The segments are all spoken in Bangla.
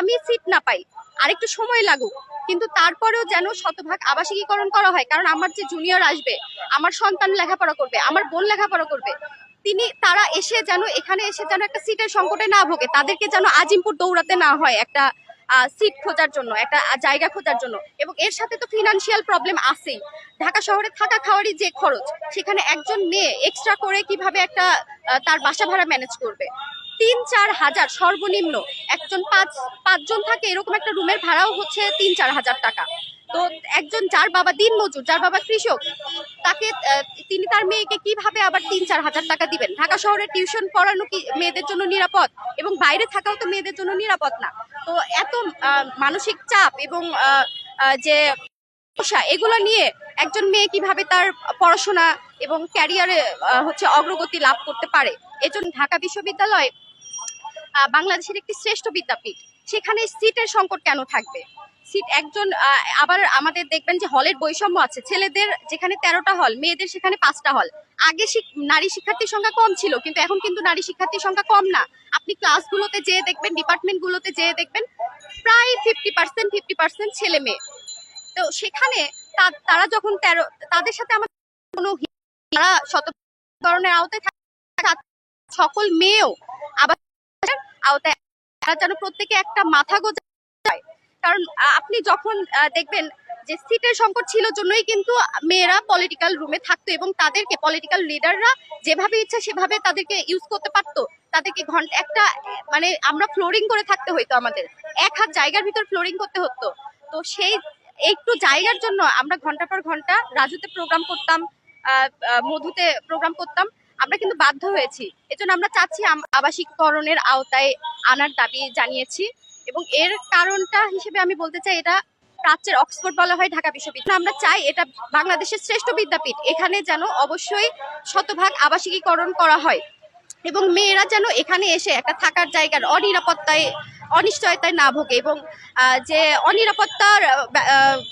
আমি সিট না পাই। আরেকটু সময় লাগুক। কিন্তু তারপরেও যেন শতভাগ আবাসিকীকরণ করা হয়। কারণ আমার যে জুনিয়র আসবে, আমার সন্তান লেখাপড়া করবে, আমার বোন লেখাপড়া করবে, তিনি, তারা এসে যেন, এখানে এসে যেন একটা সিটের সংকটে না ভোগে। তাদেরকে যেন আজিমপুর দৌড়াতে না হয় একটা সিট খোঁজার জন্য, একটা জায়গা খোঁজার জন্য। এবং এর সাথে তো ফিনান্সিয়াল প্রবলেম আছেই। ঢাকা শহরে থাকা খাওয়ারই যে খরচ, সেখানে একজন মেয়ে এক্সট্রা করে কীভাবে একটা তার বাসা ভাড়া ম্যানেজ করবে? তিন চার হাজার সর্বনিম্ন। একজন পাঁচ, পাঁচজন থাকে, এরকম একটা রুমের ভাড়াও হচ্ছে তিন চার হাজার টাকা। তো একজন যার বাবা দিন মজুর যার বাবা কৃষক, তাকে তিনি তার মেয়েকে কীভাবে আবার তিন চার হাজার টাকা দিবেন? ঢাকা শহরে টিউশন পড়ানো কি মেয়েদের জন্য নিরাপদ? এবং বাইরে থাকাও তো মেয়েদের জন্য নিরাপদ না। তো এত মানসিক চাপ এবং যে এগুলো নিয়ে একজন মেয়ে কীভাবে তার পড়াশোনা এবং ক্যারিয়ারে হচ্ছে অগ্রগতি লাভ করতে পারে? এজন্য ঢাকা বিশ্ববিদ্যালয় বাংলাদেশের একটি শ্রেষ্ঠ বিদ্যাপীঠ। সেখানে সিটের সংকট কেন থাকবে? সিট একজন আবার আমাদের দেখবেন যে হলের বৈষম্য আছে। ছেলেদের যেখানে তেরোটা হল, মেয়েদের সেখানে পাঁচটা হল। আগে নারী শিক্ষার্থীর সংখ্যা কম ছিল, কিন্তু এখন কিন্তু নারী শিক্ষার্থীর সংখ্যা কম না। আপনি ক্লাসগুলোতে যেয়ে দেখবেন, ডিপার্টমেন্টগুলোতে যেয়ে দেখবেন, প্রায় ফিফটি পার্সেন্ট ফিফটি পার্সেন্ট ছেলে মেয়ে। তো সেখানে তারা যখন তেরো, তাদের সাথে আমার কোনো তারা শতকরণের আওতায় সকল মেয়েও আওতায় তারা যেন প্রত্যেকে একটা মাথা গোজা কারণ আপনি যখন দেখবেন যে সিটের সংকট ছিল জন্যই কিন্তু মেয়েরা পলিটিক্যাল রুমে থাকতো এবং তাদেরকে পলিটিক্যাল লিডাররা যেভাবে ইচ্ছা সেভাবে তাদেরকে ইউজ করতে পারতো। তাদেরকে ঘণ্টা, একটা মানে আমরা ফ্লোরিং করে থাকতে হইতো আমাদের। এক হাত জায়গার ভিতর ফ্লোরিং করতে হতো। তো সেই, একটু জায়গার জন্য আমরা ঘণ্টা পর ঘণ্টা রাজুতে প্রোগ্রাম করতাম মধুতে প্রোগ্রাম করতাম। আমরা কিন্তু বাধ্য হয়েছি। এজন্য আমরা চাচ্ছি আবাসিককরণের আওতায় আনার দাবি জানিয়েছি এবং এর কারণটা হিসেবে আমি বলতে চাই, এটা প্রাচ্যের অক্সফোর্ড বলা হয়, ঢাকা বিশ্ববিদ্যালয়। আমরা চাই এটা বাংলাদেশের শ্রেষ্ঠ বিদ্যাপীঠ। এখানে যেন অবশ্যই শতভাগ আবাসিকীকরণ করা হয় এবং মেয়েরা যেন এখানে এসে একটা থাকার জায়গার অনিরাপত্তায় অনিশ্চয়তায় না ভোগে এবং যে অনিরাপত্তার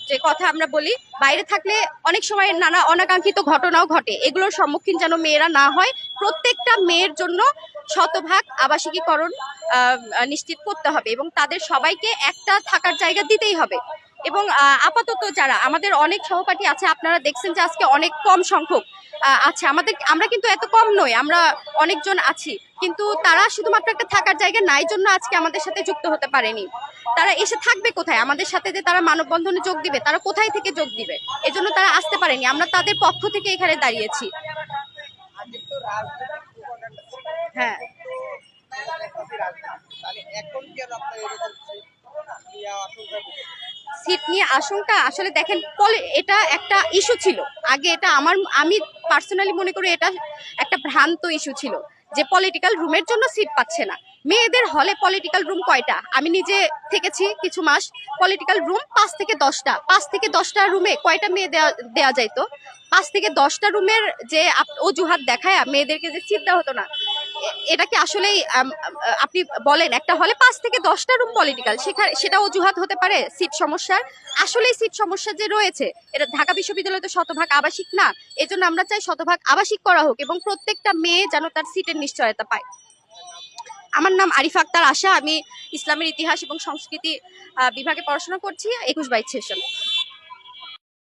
যে কথা আমরা বলি, বাইরে থাকলে অনেক সময় নানা অনাকাঙ্ক্ষিত ঘটনাও ঘটে। এগুলোর সম্মুখীন যেন মেয়েরা না হয়, প্রত্যেকটা মেয়ের জন্য শতভাগ আবাসিকীকরণ নিশ্চিত করতে হবে এবং তাদের সবাইকে একটা থাকার জায়গা দিতেই হবে। এবং আপাতত যারা, আমাদের অনেক সহপাঠী আছে, আপনারা দেখছেন যে আজকে অনেক কম সংখ্যক। আহ, আছে আমাদের আমরা কিন্তু এত কম নই আমরা অনেকজন আছি। কিন্তু তারা শুধুমাত্র একটা থাকার জায়গা নাই জন্য আজকে আমাদের সাথে যুক্ত হতে পারেনি। তারা এসে থাকবে কোথায়? আমাদের সাথে যে তারা মানববন্ধনে যোগ দিবে তারা কোথায় থেকে যোগ দিবে? এজন্য তারা আসতে পারেনি আমরা তাদের পক্ষ থেকে এখানে দাঁড়িয়েছি। হ্যাঁ? সিট নিয়ে আশঙ্কা আসলে দেখেন এটা একটা ইস্যু ছিল। আগে এটা আমার আমি পার্সোনালি মনে করি এটা একটা ভ্রান্ত ইস্যু ছিল যে পলিটিক্যাল রুমের জন্য সিট পাচ্ছে না। মেয়েদের হলে পলিটিক্যাল রুম কয়টা? আমি নিজে থেকেছি কিছু মাস পলিটিক্যাল রুম পাঁচ থেকে দশটা। পাঁচ থেকে দশটা রুমে কয়টা মেয়ে দেওয়া দেওয়া যাইতো? পাঁচ থেকে দশটা রুমের যে অজুহাত দেখায় মেয়েদেরকে যে সিট দেওয়া হতো না এটা কি আম, আপনি বলেন একটা হলে পাঁচ থেকে দশটা রুম পলিটিক্যাল সেখানে সেটা অজুহাত হতে পারে সিট সমস্যার। আসলেই সিট সমস্যা যে রয়েছে এটা ঢাকা বিশ্ববিদ্যালয় তো শতভাগ আবাসিক না এজন্য আমরা চাই শতভাগ আবাসিক করা হোক এবং প্রত্যেকটা মেয়ে যেন তার সিটের নিশ্চয়তা পায়। আমার নাম আরিফ আক্তার আশা আমি ইসলামের ইতিহাস এবং সংস্কৃতি বিভাগে পড়াশোনা করছি একুশ বাইশ সেশন।